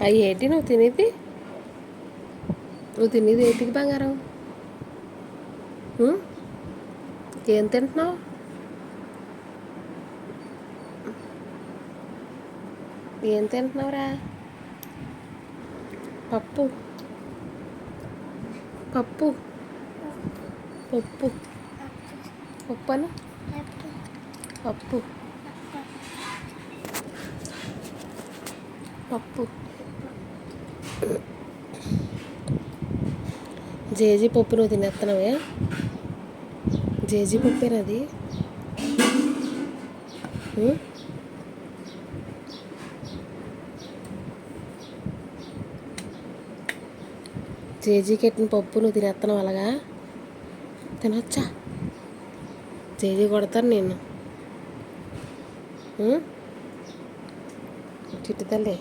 అవి ఏంటి? నువ్వు తినేది? నువ్వు తినేది ఏంటికి బంగారం? ఏం తింటున్నావు? ఏం తింటున్నావురా? పప్పు. పప్పు. పప్పు. పప్పు పప్పు. పప్పు. జేజీ పప్పు నువ్వు తినేస్తున్నావే జేజీ పప్పేనది ఉం? జేజీ ఎట్టిన పప్పు నువ్వు తినేస్తున్నావు అలాగా? తినొచ్చా? జేజీ కొడతాను నేను ఉం? చిట్టు తల్లి.